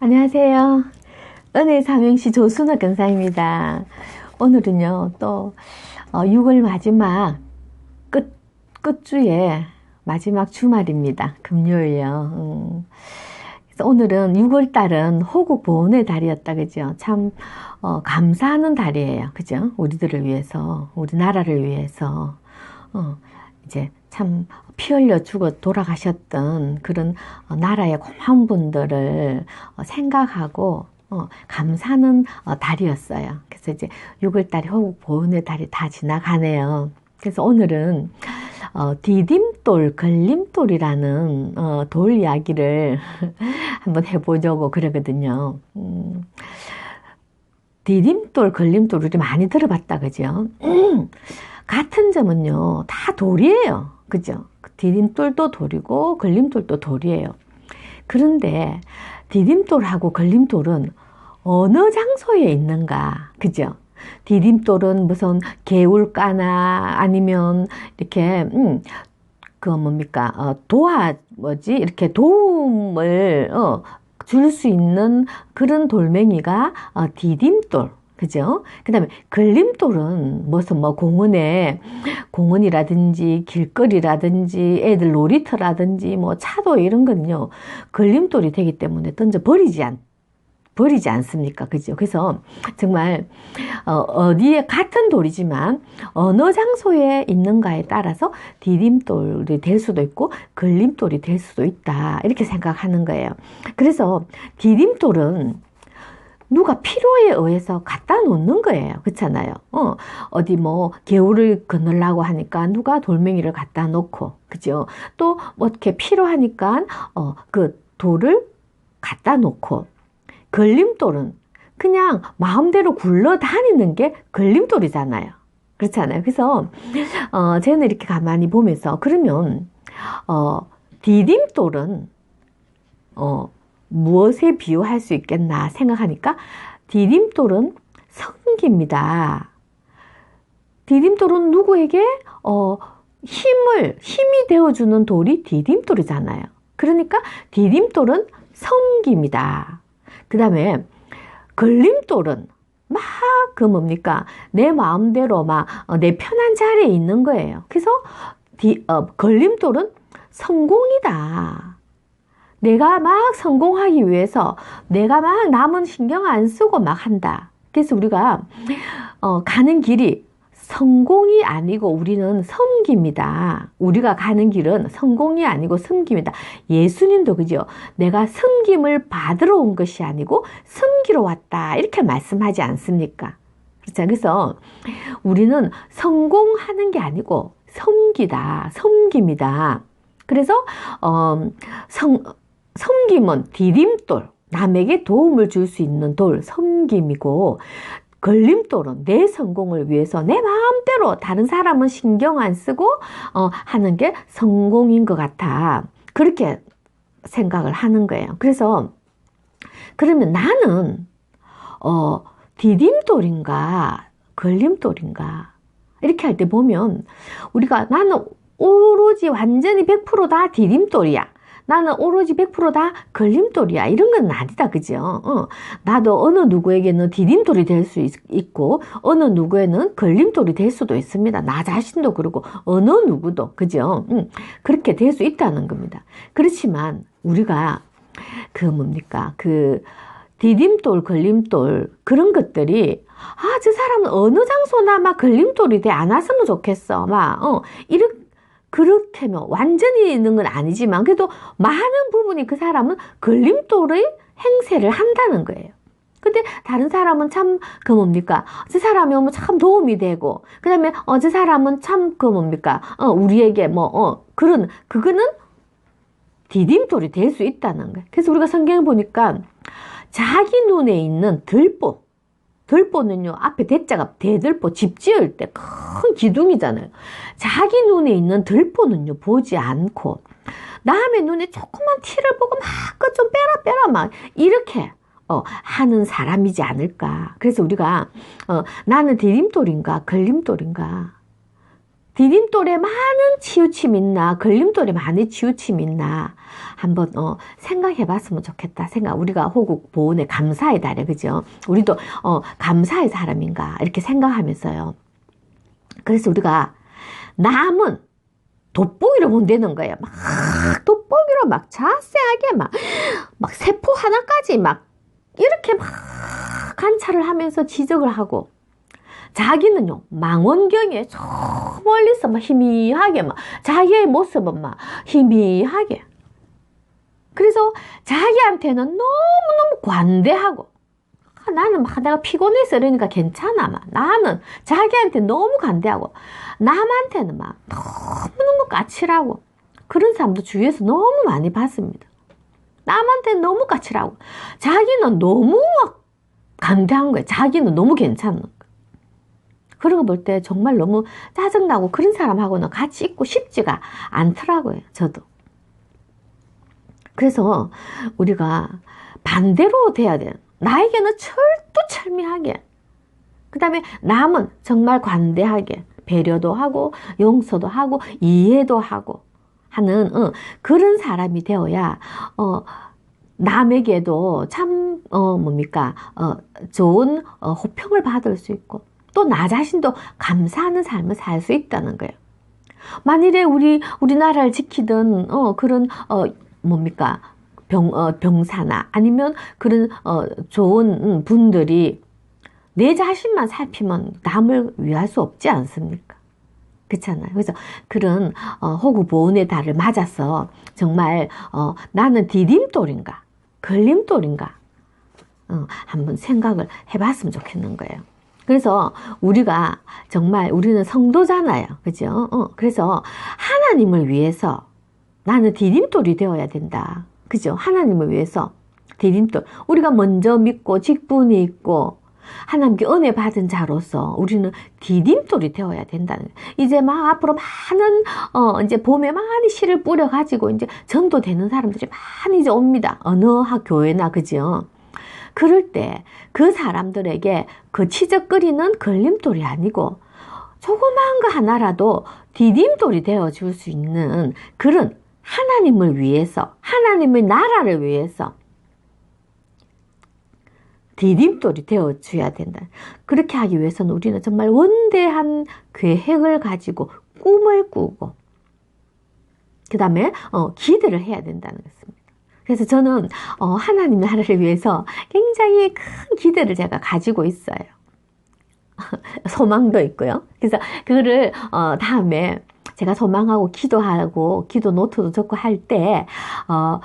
안녕하세요. 은혜 삼행시 조순호 근사입니다. 오늘은요, 또, 어, 6월 마지막 끝, 끝주에 마지막 주말입니다. 금요일이요. 음. 그래서 오늘은 6월 달은 호국 보훈의 달이었다, 그죠? 참, 어, 감사하는 달이에요. 그죠? 우리들을 위해서, 우리나라를 위해서, 어, 이제 참 피 흘려 죽어 돌아가셨던 그런 어, 나라의 고마운 분들을 어, 생각하고 어, 감사하는 달이었어요. 그래서 이제 6월달이 호국 보훈의 달이 다 지나가네요. 그래서 오늘은 어, 디딤돌, 걸림돌이라는 어, 돌 이야기를 한번 해보려고 그러거든요. 음, 디딤돌, 걸림돌 우리 많이 들어봤다, 그죠? 같은 점은요, 다 돌이에요. 그죠? 디딤돌도 돌이고 걸림돌도 돌이에요. 그런데 디딤돌하고 걸림돌은 어느 장소에 있는가? 그죠? 디딤돌은 무슨 개울가나 아니면 이렇게 음, 그 뭡니까 어, 도와 뭐지 이렇게 도움을 어, 줄 수 있는 그런 돌멩이가 어, 디딤돌 그죠? 그 다음에 걸림돌은 무슨 뭐 공원에 공원이라든지 길거리라든지 애들 놀이터라든지 뭐 차도 이런 거는요 걸림돌이 되기 때문에 던져 버리지 않 버리지 않습니까? 그죠? 그래서 정말 어, 디에 같은 돌이지만 어느 장소에 있는가에 따라서 디딤돌이 될 수도 있고 걸림돌이 될 수도 있다 이렇게 생각하는 거예요. 그래서 디딤돌은 누가 필요에 의해서 갖다 놓는 거예요. 그렇잖아요. 어, 어디 뭐 개울을 건너려고 하니까 누가 돌멩이를 갖다 놓고, 그죠? 또 뭐 이렇게 필요하니까 어, 그 돌을 갖다 놓고, 걸림돌은 그냥 마음대로 굴러 다니는 게 걸림돌이잖아요. 그렇잖아요. 그래서 어, 저는 이렇게 가만히 보면서 그러면 어, 디딤돌은 어, 무엇에 비유할 수 있겠나 생각하니까 디딤돌은 성기입니다. 디딤돌은 누구에게 어, 힘을 힘이 되어주는 돌이 디딤돌이잖아요. 그러니까 디딤돌은 성기입니다. 그 다음에 걸림돌은 막 그 뭡니까 내 마음대로 막내 어, 편한 자리에 있는 거예요. 그래서 디, 어, 걸림돌은 성공이다. 내가 막 성공하기 위해서 내가 막 남은 신경 안 쓰고 막 한다. 그래서 우리가 어, 가는 길이 성공이 아니고 우리는 섬깁니다. 우리가 가는 길은 성공이 아니고 섬깁니다. 예수님도 그죠? 내가 섬김을 받으러 온 것이 아니고 섬기러 왔다. 이렇게 말씀하지 않습니까? 그렇죠? 그래서 우리는 성공하는 게 아니고 섬기다. 섬깁니다. 그래서 어, 성, 섬김은 디딤돌, 남에게 도움을 줄 수 있는 돌, 섬김이고, 걸림돌은 내 성공을 위해서 내 마음대로 다른 사람은 신경 안 쓰고 어, 하는 게 성공인 것 같아. 그렇게 생각을 하는 거예요. 그래서 그러면 나는 어, 디딤돌인가 걸림돌인가 이렇게 할 때 보면 우리가 나는 오로지 완전히 100%다 디딤돌이야. 나는 오로지 100%다 걸림돌이야. 이런 건 아니다. 그죠? 어. 나도 어느 누구에게는 디딤돌이 될 수 있고, 어느 누구에는 걸림돌이 될 수도 있습니다. 나 자신도 그렇고, 어느 누구도. 그죠? 음. 그렇게 될 수 있다는 겁니다. 그렇지만, 우리가, 그 뭡니까? 그, 디딤돌, 걸림돌, 그런 것들이, 아, 저 사람은 어느 장소나 막 걸림돌이 돼 안 왔으면 좋겠어. 막, 어, 이렇게, 그렇다면 완전히 있는 건 아니지만 그래도 많은 부분이 그 사람은 걸림돌의 행세를 한다는 거예요. 근데 다른 사람은 참 그 뭡니까? 저 사람이 오면 참 도움이 되고 그다음에 어 저 사람은 참 그 뭡니까? 어 우리에게 뭐 어 그런 그거는 디딤돌이 될 수 있다는 거예요. 그래서 우리가 성경을 보니까 자기 눈에 있는 들보 들보는요, 앞에 대자가 대들보, 집 지을 때 큰 기둥이잖아요. 자기 눈에 있는 들보는요, 보지 않고, 남의 눈에 조그만 티를 보고 막, 그좀 빼라, 빼라, 막, 이렇게, 어, 하는 사람이지 않을까. 그래서 우리가, 어, 나는 디딤돌인가, 걸림돌인가. 디딤돌에 많은 치우침 있나, 걸림돌에 많이 치우침 있나, 한번, 어, 생각해 봤으면 좋겠다. 생각, 우리가 호국 보훈의 감사의 달에, 그죠? 우리도, 어, 감사의 사람인가, 이렇게 생각하면서요. 그래서 우리가 남은 돋보기를 본다는 거예요. 막 돋보기로 막 자세하게 막, 막 세포 하나까지 막 이렇게 막 관찰을 하면서 지적을 하고 자기는요 망원경에 저 멀리서 막 희미하게 막 자기의 모습은 막 희미하게 그래서 자기한테는 너무너무 관대하고 아, 나는 막 내가 피곤해서 이러니까 괜찮아 막 나는 자기한테 너무 관대하고 남한테는 막 너무너무 까칠하고 그런 사람도 주위에서 너무 많이 봤습니다. 남한테 너무 까칠하고 자기는 너무 간대한 거예요. 자기는 너무 괜찮은. 그런 거 볼 때 정말 너무 짜증나고 그런 사람하고는 같이 있고 싶지가 않더라고요. 저도. 그래서 우리가 반대로 돼야 돼요. 나에게는 철두철미하게 그 다음에 남은 정말 관대하게 배려도 하고 용서도 하고 이해도 하고 하는 어, 그런 사람이 되어야 어, 남에게도 참 어, 뭡니까 어, 좋은 어, 호평을 받을 수 있고 또 나 자신도 감사하는 삶을 살 수 있다는 거예요. 만일에 우리 우리나라를 지키던 어, 그런 어, 뭡니까 병, 어, 병사나 아니면 그런 어, 좋은 분들이 내 자신만 살피면 남을 위할 수 없지 않습니까? 그렇잖아요. 그래서 그런 어, 호구 보은의 달을 맞아서 정말 어, 나는 디딤돌인가 걸림돌인가 어, 한번 생각을 해봤으면 좋겠는 거예요. 그래서 우리가 정말 우리는 성도잖아요. 그죠? 어, 그래서 하나님을 위해서 나는 디딤돌이 되어야 된다. 그죠? 하나님을 위해서 디딤돌. 우리가 먼저 믿고 직분이 있고 하나님께 은혜 받은 자로서 우리는 디딤돌이 되어야 된다는 이제 막 앞으로 많은 어 이제 봄에 많이 씨를 뿌려 가지고 이제 전도되는 사람들이 많이 이제 옵니다. 어느 학 교회나 그죠? 그럴 때 그 사람들에게 그 치적거리는 걸림돌이 아니고 조그마한 거 하나라도 디딤돌이 되어 줄 수 있는 그런 하나님을 위해서 하나님의 나라를 위해서 디딤돌이 되어줘야 된다. 그렇게 하기 위해서는 우리는 정말 원대한 계획을 가지고 꿈을 꾸고 그 다음에 어, 기대를 해야 된다는 것입니다. 그래서 저는 어, 하나님 나라를 위해서 굉장히 큰 기대를 제가 가지고 있어요. 소망도 있고요. 그래서 그거를 어, 다음에 제가 소망하고 기도하고 기도 노트도 적고 할 때 어,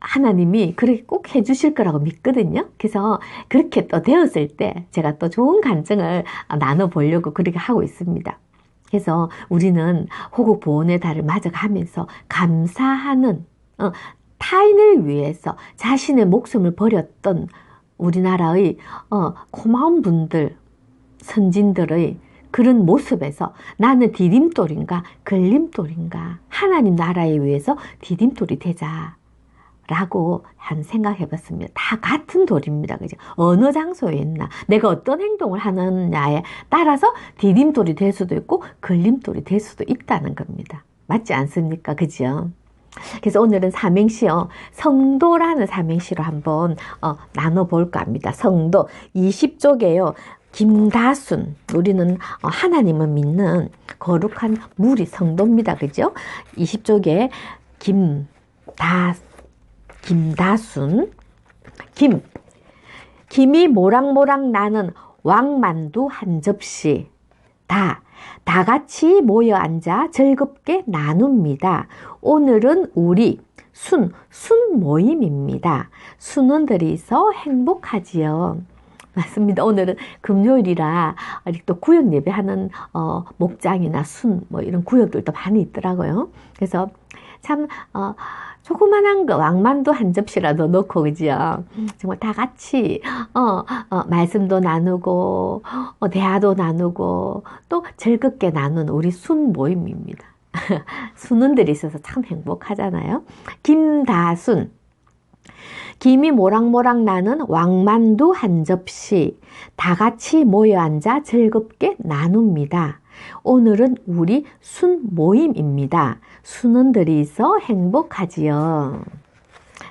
하나님이 그렇게 꼭 해주실 거라고 믿거든요. 그래서 그렇게 또 되었을 때 제가 또 좋은 간증을 나눠보려고 그렇게 하고 있습니다. 그래서 우리는 호국 보훈의 달을 맞아가면서 감사하는 어, 타인을 위해서 자신의 목숨을 버렸던 우리나라의 어, 고마운 분들, 선진들의 그런 모습에서 나는 디딤돌인가 걸림돌인가 하나님 나라에 위해서 디딤돌이 되자. 라고 한 생각해 봤습니다. 다 같은 돌입니다. 그죠? 어느 장소에 있나, 내가 어떤 행동을 하느냐에 따라서 디딤돌이 될 수도 있고, 걸림돌이 될 수도 있다는 겁니다. 맞지 않습니까? 그죠? 그래서 오늘은 삼행시요. 성도라는 삼행시로 한번 어, 나눠볼까 합니다. 성도 20쪽에요. 김다순 우리는 어, 하나님을 믿는 거룩한 물이 성도입니다. 그죠? 20쪽에 김다 김다순 김 김이 모락모락 나는 왕만두 한 접시 다, 다 같이 모여 앉아 즐겁게 나눕니다. 오늘은 우리 순, 순 모임입니다. 순원들이 있어 행복하지요. 맞습니다. 오늘은 금요일이라 또 구역 예배하는 어, 목장이나 순 뭐 이런 구역들도 많이 있더라고요. 그래서 참 어, 조그만한 거 왕만두 한 접시라도 넣고 그죠? 정말 다 같이 어, 어 말씀도 나누고 어, 대화도 나누고 또 즐겁게 나눈 우리 순 모임입니다. 순원들이 있어서 참 행복하잖아요. 김다순 김이 모락모락 나는 왕만두 한 접시 다 같이 모여 앉아 즐겁게 나눕니다. 오늘은 우리 순 모임입니다. 순원들이 있어 행복하지요.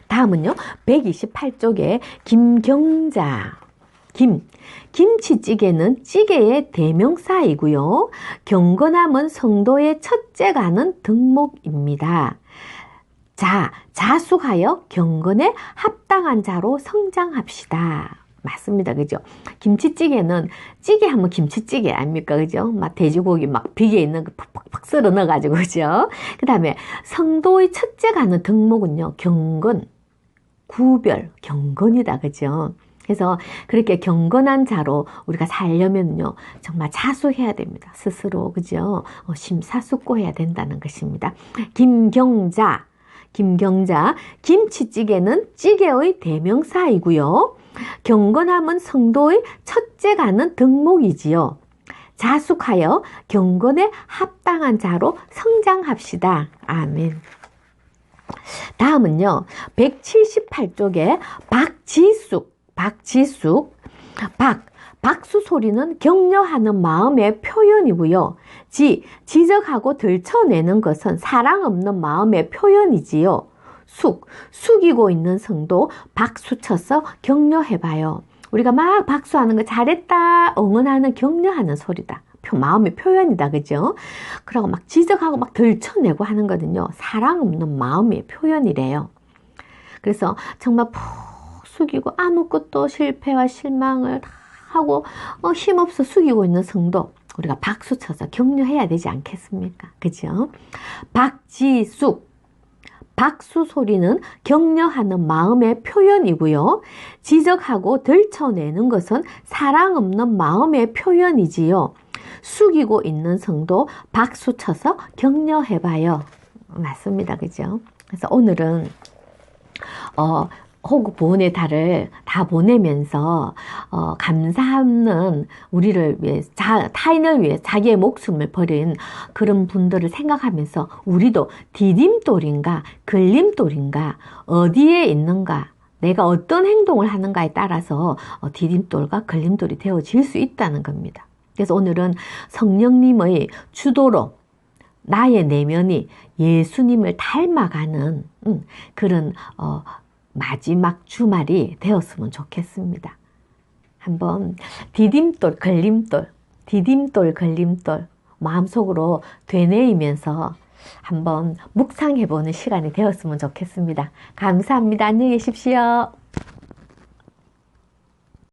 다음은요, 128쪽에 김경자. 김. 김치찌개는 찌개의 대명사이고요. 경건함은 성도의 첫째 가는 등목입니다. 자, 자숙하여 경건에 합당한 자로 성장합시다. 맞습니다. 그죠? 김치찌개는 찌개 하면 김치찌개 아닙니까? 그죠? 막 돼지고기 막 비계 있는 거 팍팍팍 썰어 넣어가지고, 그죠? 그 다음에 성도의 첫째 가는 등목은요, 경건, 구별, 경건이다. 그죠? 그래서 그렇게 경건한 자로 우리가 살려면요, 정말 자수해야 됩니다. 스스로, 그죠? 어, 심사숙고해야 된다는 것입니다. 김경자, 김경자, 김치찌개는 찌개의 대명사이고요. 경건함은 성도의 첫째 가는 등목이지요. 자숙하여 경건에 합당한 자로 성장합시다. 아멘. 다음은요, 178쪽에 박지숙, 박지숙, 박, 박수 소리는 격려하는 마음의 표현이고요. 지, 지적하고 들춰내는 것은 사랑 없는 마음의 표현이지요. 숙, 숙이고 있는 성도 박수 쳐서 격려해봐요. 우리가 막 박수하는 거 잘했다, 응원하는 격려하는 소리다. 마음의 표현이다, 그죠? 그러고 막 지적하고 막 들춰내고 하는 거는요, 사랑 없는 마음의 표현이래요. 그래서 정말 푹 숙이고 아무것도 실패와 실망을 다 하고 어, 힘없어 숙이고 있는 성도 우리가 박수 쳐서 격려해야 되지 않겠습니까? 그죠? 박지숙 박수 소리는 격려하는 마음의 표현이고요. 지적하고 들춰내는 것은 사랑 없는 마음의 표현이지요. 숙이고 있는 성도 박수 쳐서 격려해봐요. 맞습니다. 그죠? 그래서 오늘은, 어, 호국 보훈의 달을 다 보내면서 어, 감사하는 우리를 위해 자, 타인을 위해 자기의 목숨을 버린 그런 분들을 생각하면서 우리도 디딤돌인가 걸림돌인가 어디에 있는가 내가 어떤 행동을 하는가에 따라서 어, 디딤돌과 걸림돌이 되어질 수 있다는 겁니다. 그래서 오늘은 성령님의 주도로 나의 내면이 예수님을 닮아가는 음, 그런 어, 마지막 주말이 되었으면 좋겠습니다. 한번 디딤돌, 걸림돌, 디딤돌, 걸림돌 마음속으로 되뇌이면서 한번 묵상해보는 시간이 되었으면 좋겠습니다. 감사합니다. 안녕히 계십시오.